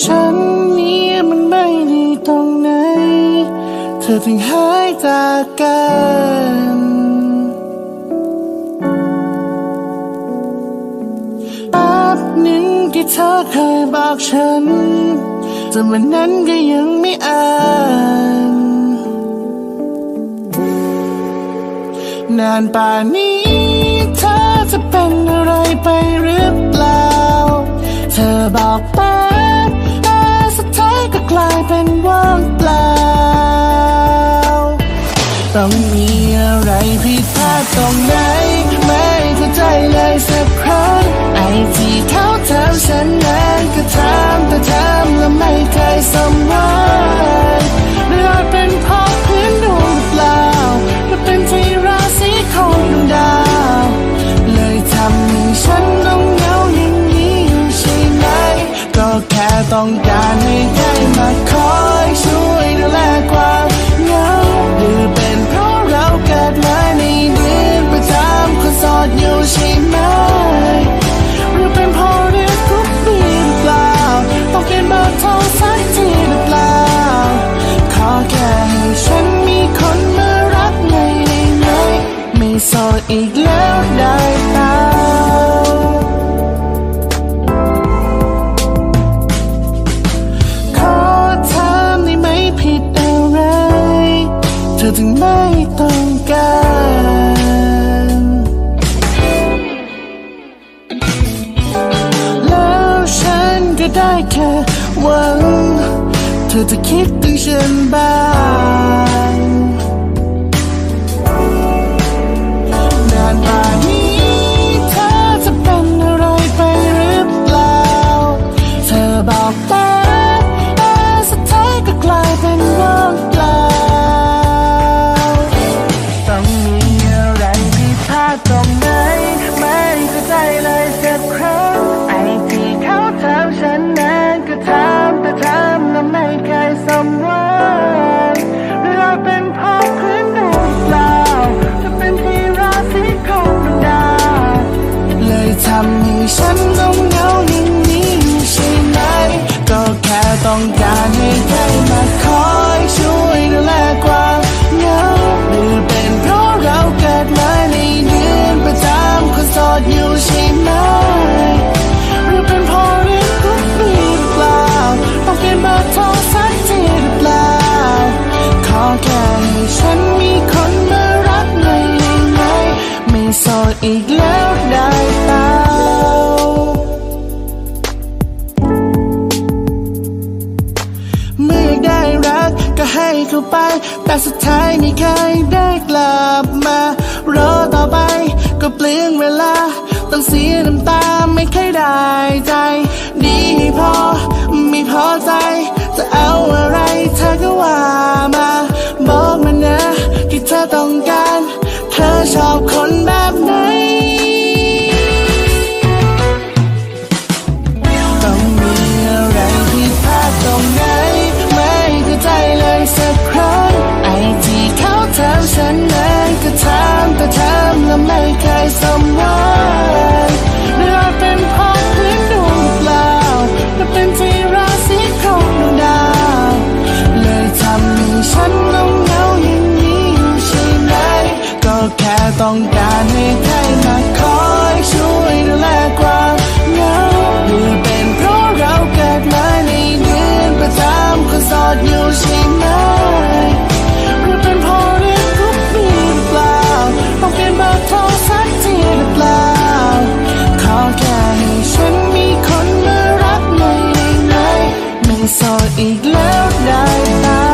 ฉันเนี่ยมันไม่ดีตรงไหน เธอถึงหายจากกันแป๊บหนึ่งที่เธอเคยบอกฉัน แต่วันนั้นก็ยังไม่อ่านนานป่านนี้ ดพลาดตรงไหนไม่เข้าใจเลยสักครั้งไอ้ที่เขาถามฉันนั้นก็ถามแต่ถามแล้วไม่เคยสมหวังหรืออาจเป็นเพราะพื้นดวงหรือเปล่าหรือเป็นที่ราศีของดวงดาว เลยทำให้ฉันต้องเหงาอย่างนี้อยู่ใช่ไหมก็แค่ต้องการให้ใครมาคอยช่วย ใช่ไหมหรือเป็นเพราะเรียกทุกปีหรือเปล่าต้องเปลี่ยนเบอร์โทรสักทีหรือเปล่าขอแค่ให้ฉันมีคนมารักไงได้ไหมไม่โสดอีกแล้วได้เปล่าขอถามได้ไหมผิดอะไรเธอถึงไม่ต้องการ ได้แค่หวัง เธอจะคิดถึงฉันบ้าง แต่สุดท้ายไม่เคยได้กลับมารอต่อไปก็เปลืองเวลา ต้องเสียน้ำตาไม่เคยได้ใจ ดีให้พอไม่พอใจ จะเอาอะไรเธอก็ว่ามา บอกมานะที่เธอต้องการ เธอชอบคนแบบไหนต้องมีอะไรที่พลาดตรงไหนไม่เข้าใจเลยสัก I make someone อีกแล้วได้ตา